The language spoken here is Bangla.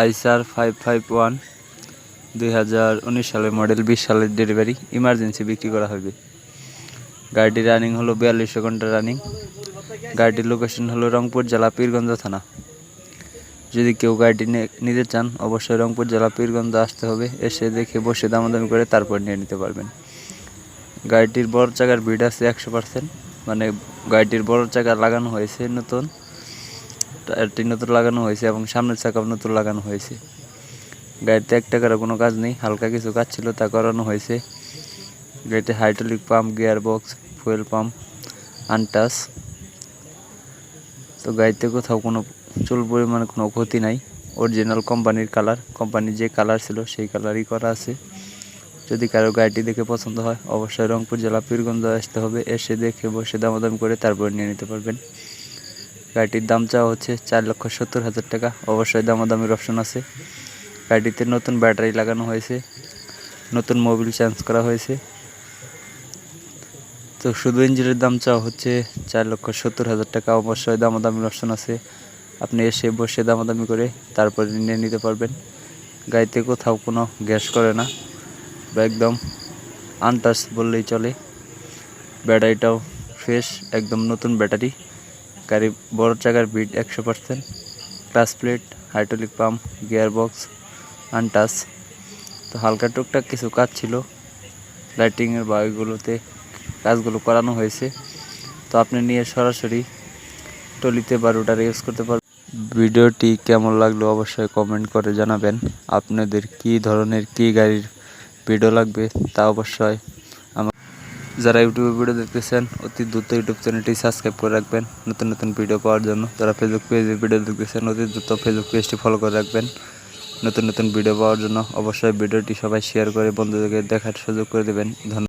আইসার ফাইভ ফাইভ ওয়ান দুই হাজার উনিশ সালের মডেল, বিশ সালের ডেলিভারি, ইমার্জেন্সি বিক্রি করা হবে। গাড়িটির রানিং হলো বিয়াল্লিশশো ঘণ্টা রানিং। গাড়িটির লোকেশন হলো রংপুর জেলা পীরগঞ্জ থানা। যদি কেউ গাড়িটি নিতে চান, অবশ্যই রংপুর জেলা পীরগঞ্জ আসতে হবে। এসে দেখে বসে দামাদামি করে তারপর নিয়ে নিতে পারবেন। গাড়িটির বড় চাকার বিড আছে একশো পার্সেন্ট। মানে গাড়িটির বড় চাকা লাগানো হয়েছে নতুন। টায়ারটি নতুন লাগানো হয়েছে এবং সামনের চাকাও নতুন লাগানো হয়েছে। গাড়িতে এক টাকারও কোনো কাজ নেই, হালকা কিছু কাজ ছিল, তা করানো হয়েছে। গাড়িতে hydraulic pump gear box fuel pump untouch তো গাড়িতে কোথাও কোনো চুল পরিমাণে কোনো ক্ষতি নাই। অরিজিনাল কোম্পানির কালার কোম্পানির যে কালার ছিল সেই কালারই করা আছে। যদি কারও গাড়িটি দেখে পছন্দ হয়, অবশ্যই রংপুর জেলা পীরগঞ্জ আসতে হবে, এসে দেখে বসে দামাদাম করে তারপর নিয়ে নিতে পারবেন। গাড়িটির দাম চাওয়া হচ্ছে চার লক্ষ সত্তর হাজার টাকা। অবশ্যই দামাদামির অপশন আছে। গাড়িটিতে নতুন ব্যাটারি লাগানো হয়েছে। নতুন মোবিল চেঞ্জ করা হয়েছে। তো শুধু ইঞ্জিনের দাম চাওয়া হচ্ছে চার লক্ষ সত্তর হাজার টাকা। অবশ্যই দামাদামির অপশন আছে। আপনি এসে বসে দামাদামি করে তারপরে নিয়ে নিতে পারবেন। গাড়িতে কোথাও কোনো গ্যাস করে না। বা একদম আনটাচ বললেই চলে। ব্যাটারিটাও ফ্রেশ একদম নতুন ব্যাটারি। গাড়ি, বড় চাকার বিট একশো percent clutch plate hydraulic pump gear box untouch তো হালকা টুকটাক কিছু কাজ ছিল। লাইটিংয়ের বা ওইগুলোতে কাজগুলো করানো হয়েছে। তো আপনি নিয়ে সরাসরি টলিতে বা রোটার ইউজ করতে পারবেন। ভিডিওটি কেমন লাগল অবশ্যই কমেন্ট করে জানাবেন। আপনাদের কী ধরনের, কী গাড়ির ভিডিও লাগবে তা অবশ্যই যারা ইউটিউবে ভিডিও দেখতেছেন, অতি দ্রুত ইউটিউব চ্যানেলটি সাবস্ক্রাইব করে রাখবেন। নতুন নতুন ভিডিও পাওয়ার জন্য যারা ফেসবুক পেজে ভিডিও দেখতেছেন, অতি দ্রুত ফেসবুক পেজটি ফলো করে রাখবেন। নতুন নতুন ভিডিও পাওয়ার জন্য অবশ্যই ভিডিওটি সবাই শেয়ার করে বন্ধুদেরকে দেখার সুযোগ করে দেবেন। ধন্যবাদ।